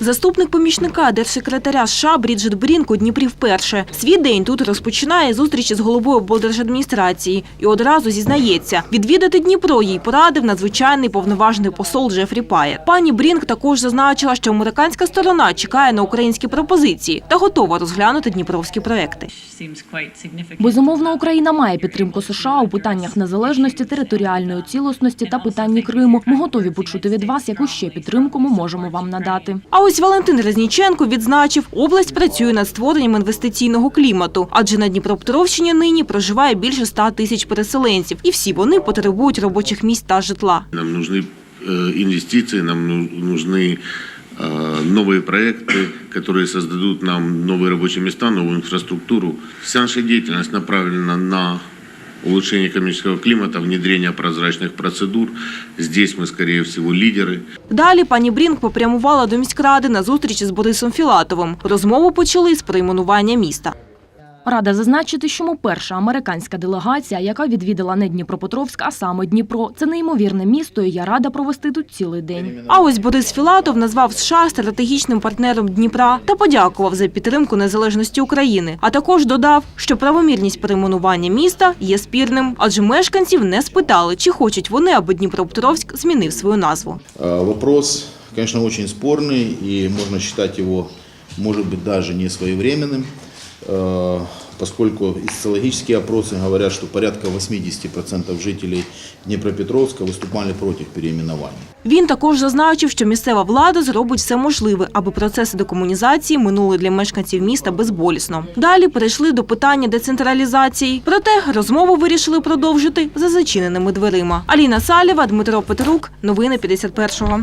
Заступник помічника держсекретаря США Бріджит Брінк у Дніпрі вперше. Свій день тут розпочинає зустрічі з головою облдержадміністрації і одразу зізнається, відвідати Дніпро їй порадив надзвичайний повноважний посол Джефрі Паєт. Пані Брінк також зазначила, що американська сторона чекає на українські пропозиції та готова розглянути дніпровські проекти. Безумовно, Україна має підтримку США у питаннях незалежності, територіальної цілісності та питанні Криму. Ми готові почути від вас, яку ще підтримку ми можемо вам надати А ось Валентин Резніченко відзначив, область працює над створенням інвестиційного клімату, адже на Дніпропетровщині нині проживає більше 100 тисяч переселенців, і всі вони потребують робочих місць та житла. Нам нужны э, инвестиции, нам ну- нужны э, новые проекты, которые создадут нам новые рабочие места, новую инфраструктуру. Вся наша деятельность направлена на улучшение экономического климата, внедрение прозрачных процедур. Здесь мы, скорее всего, лидеры. Далі пані Брінк попрямувала до міськради на зустріч з Борисом Філатовим. Розмову почали з перейменування міста. Рада зазначити, що ми перша американська делегація, яка відвідала не Дніпропетровськ, а саме Дніпро. Це неймовірне місто, і я рада провести тут цілий день. А ось Борис Філатов назвав США стратегічним партнером Дніпра та подякував за підтримку незалежності України. А також додав, що правомірність перейменування міста є спірним, адже мешканців не спитали, чи хочуть вони, аби Дніпропетровськ змінив свою назву. А, Вопрос, конечно, очень спорный, и можно считать его, может быть, даже не своевременным, э, поскольку социологические опросы говорят, что порядка 80% жителей Днепропетровска выступали против переименования. Він також зазначив, що місцева влада зробить все можливе, аби процеси декомунізації минули для мешканців міста безболісно. Далі перейшли до питання децентралізації. Проте розмову вирішили продовжити за зачиненими дверима. Аліна Салєва, Дмитро Петрук. Новини 51-го.